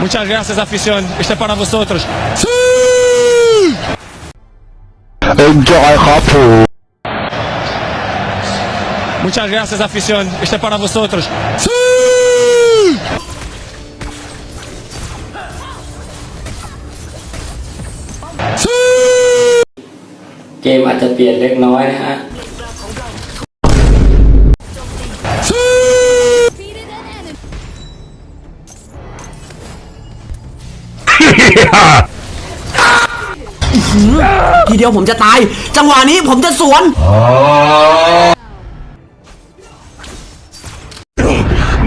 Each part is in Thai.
Muchas gracias, afición. Este é para vosotros. Sim! Enjoy Rapo. Muchas gracias, afición. Este é para vosotros. Sim! Sim! เกมอาจจะเปลี่ยนเล็กน้อยนะฮะทีเดียวผมจะตาย จังหวะนี้ผมจะสวน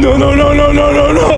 no no no no no no no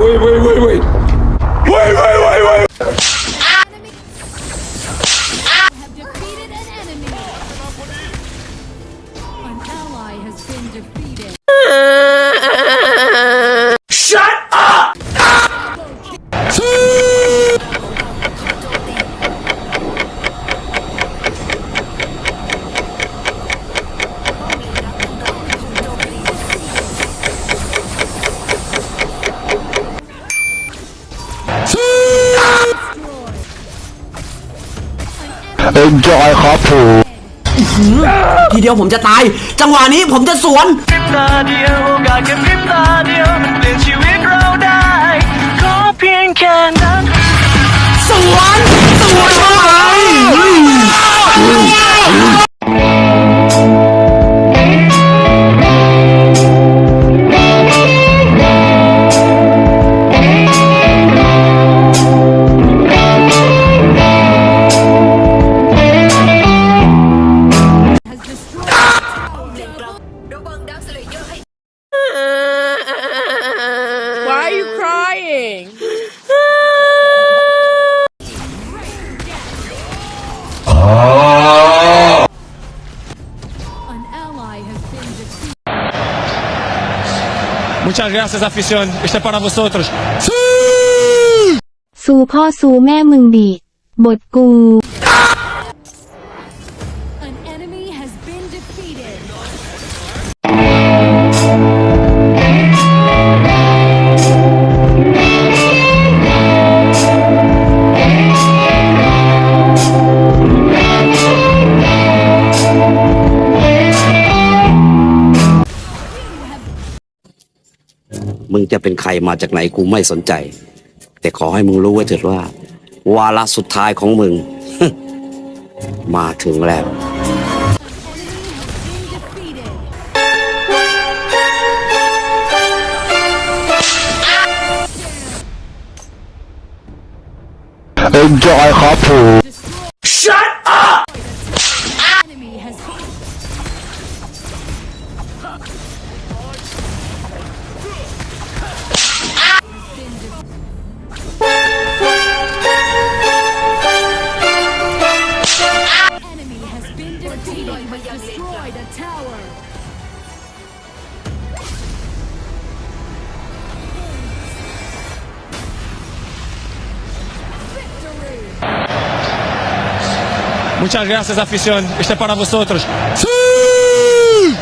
เอ็นจอยครับผมทีเดียวผมจะตาย จังหวะนี้ผมจะสวนเดียวกัน Why are you crying? Muchas gracias, afición. Este para vosotros. สู้พ่อสู้แม่มึงดี gu. มึงจะเป็นใครมาจากไหนกูไม่สนใจ แต่ขอให้มึงรู้ไว้เถิดว่า วาระสุดท้ายของมึงมาถึงแล้วเอ็นจอยครับผม Muchas gracias, afición. Este é para vosotros. ¡Sí!